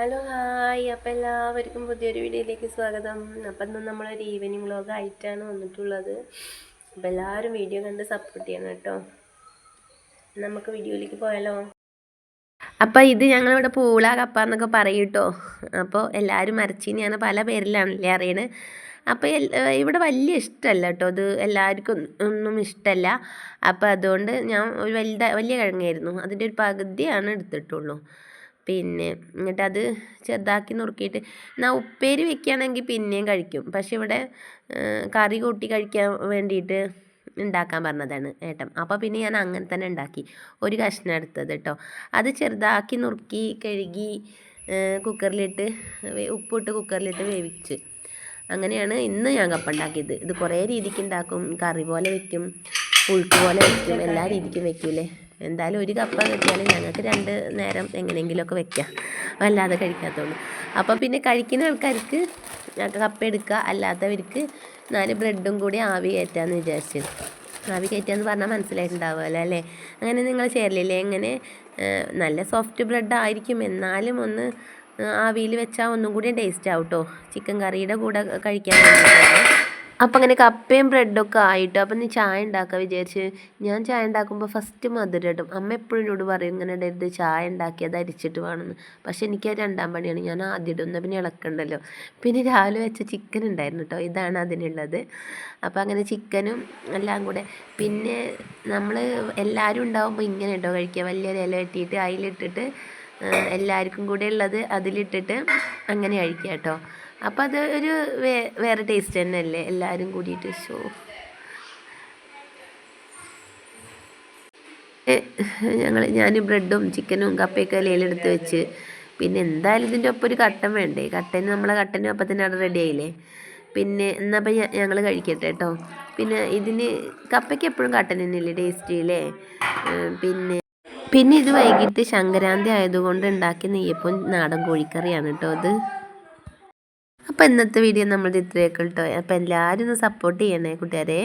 Hello hi. അപ്പോൾ എല്ലാവർക്കും പുതിയൊരു വീഡിയോയിലേക്ക് സ്വാഗതം. അപ്പം ഇന്ന് നമ്മളൊരു ഈവനിങ് വ്ലോഗ് ആയിട്ടാണ് വന്നിട്ടുള്ളത്. അപ്പോൾ എല്ലാവരും വീഡിയോ കണ്ട് സപ്പോർട്ട് ചെയ്യണം കേട്ടോ. നമുക്ക് വീഡിയോയിലേക്ക് പോയാലോ? അപ്പോൾ ഇത് ഞങ്ങളിവിടെ പൂള കപ്പ എന്നൊക്കെ പറയും കേട്ടോ. അപ്പോൾ എല്ലാവരും മരച്ചീനിയാണ് പല പേരിലാണല്ലേ അറിയണത് അപ്പോൾ ഇവിടെ വലിയ ഇഷ്ടമല്ല കേട്ടോ. അത് എല്ലാവർക്കും ഒന്നും ഇഷ്ടമല്ല അപ്പോൾ അതുകൊണ്ട് ഞാൻ ഒരു വലുത വലിയ കിഴങ്ങായിരുന്നു. അതിന്റെ ഒരു പകുതിയാണ് എടുത്തിട്ടുള്ളൂ. പിന്നെ എന്നിട്ട് അത് ചെറുതാക്കി നുറുക്കിയിട്ട് എന്നാൽ ഉപ്പേരി വെക്കുകയാണെങ്കിൽ പിന്നെയും കഴിക്കും. പക്ഷെ ഇവിടെ കറി കൂട്ടി കഴിക്കാൻ വേണ്ടിയിട്ട് ഉണ്ടാക്കാൻ പറഞ്ഞതാണ് ഏട്ടൻ. അപ്പോൾ പിന്നെ ഞാൻ അങ്ങനെ തന്നെ ഉണ്ടാക്കി ഒരു കഷ്ണം എടുത്തത് കേട്ടോ അത് ചെറുതാക്കി നുറുക്കി കഴുകി കുക്കറിലിട്ട് ഉപ്പിട്ട് കുക്കറിലിട്ട് വേവിച്ച്. അങ്ങനെയാണ് ഇന്ന് ഞാൻ കപ്പ ഉണ്ടാക്കിയത് ഇത് കുറേ രീതിക്ക് ഉണ്ടാക്കും കറി പോലെ വെക്കും പുഴുക്ക് പോലെ വെക്കും എല്ലാ രീതിക്കും വെക്കൂലേ? എന്തായാലും ഒരു കപ്പ കിട്ടിയാൽ ഞങ്ങൾക്ക് രണ്ട് നേരം എങ്ങനെയെങ്കിലുമൊക്കെ വെക്കാം. വല്ലാതെ കഴിക്കാത്തതുകൊണ്ട് അപ്പോൾ പിന്നെ കഴിക്കുന്ന ആൾക്കാർക്ക് കപ്പ എടുക്കുക അല്ലാത്തവർക്ക് നാല് ബ്രെഡും കൂടി ആവി കയറ്റാമെന്ന് വിചാരിച്ചു. ആവി കയറ്റാന്ന് പറഞ്ഞാൽ മനസ്സിലായിട്ടുണ്ടാവുമല്ലോ അല്ലേ? അങ്ങനെ നിങ്ങൾ ചേരലില്ലേ? എങ്ങനെ? നല്ല സോഫ്റ്റ് ബ്രെഡ് ആയിരിക്കും. എന്നാലും ഒന്ന് ആവിയിൽ വെച്ചാൽ ഒന്നും കൂടി ടേസ്റ്റ് ആവും കേട്ടോ ചിക്കൻ കറിയുടെ കൂടെ കഴിക്കാൻ അപ്പം അങ്ങനെ കപ്പയും ബ്രെഡൊക്കെ ആയിട്ട് അപ്പം നീ ചായ ഉണ്ടാക്കാൻ വിചാരിച്ച്. ഞാൻ ചായ ഉണ്ടാക്കുമ്പോൾ ഫസ്റ്റ് മധുരം ഇടും. അമ്മ എപ്പോഴും എന്നോട് പറയും ഇങ്ങനെ ഇടരുത് ചായ ഉണ്ടാക്കി അത് അരിച്ചിട്ട് വേണമെന്ന് പക്ഷെ എനിക്ക് രണ്ടാം പണിയാണ്. ഞാൻ ആദ്യം ഇടുന്ന പിന്നെ ഇളക്കണ്ടല്ലോ. പിന്നെ രാവിലെ വെച്ച ചിക്കൻ ഉണ്ടായിരുന്നു കേട്ടോ ഇതാണ് അതിനുള്ളത്. അപ്പോൾ അങ്ങനെ ചിക്കനും എല്ലാം കൂടെ. പിന്നെ നമ്മൾ എല്ലാവരും ഉണ്ടാകുമ്പോൾ ഇങ്ങനെ കേട്ടോ കഴിക്കുക വലിയ ഇല വെട്ടിയിട്ട് അതിലിട്ടിട്ട് എല്ലാവർക്കും കൂടെ ഉള്ളത് അതിലിട്ടിട്ട് അങ്ങനെ കഴിക്കുക കേട്ടോ അപ്പോൾ അത് ഒരു വേ വേറെ ടേസ്റ്റ് തന്നെയല്ലേ? എല്ലാവരും കൂടിയിട്ട് ഷോ ഞങ്ങൾ ഞാൻ ബ്രെഡും ചിക്കനും കപ്പയൊക്കെ ഇലയിലെടുത്ത് വെച്ച്. പിന്നെ എന്തായാലും ഇതിന്റെ ഒപ്പം ഒരു കട്ടൻ വേണ്ടേ? കട്ടന് നമ്മളെ കട്ടനും അപ്പം തന്നെ അവിടെ റെഡി ആയില്ലേ? പിന്നെ എന്നാൽ അപ്പം ഞങ്ങൾ കഴിക്കട്ടെ കേട്ടോ. പിന്നെ ഇതിന് കപ്പയ്ക്ക് എപ്പോഴും കട്ടൻ തന്നെയല്ലേ ടേസ്റ്റ് അല്ലേ പിന്നെ പിന്നെ ഇത് വൈകിട്ട് ശങ്കരാന്തി ആയതുകൊണ്ട് ഉണ്ടാക്കിയ നെയ്യപ്പം നാടൻ കോഴിക്കറിയാണ് കേട്ടോ അത് അപ്പോൾ ഇന്നത്തെ വീഡിയോ നമ്മൾ ഇത്രയൊക്കെ കേട്ടോ അപ്പോൾ എല്ലാവരും ഒന്ന് സപ്പോർട്ട് ചെയ്യണേ കൂട്ടുകാരെ.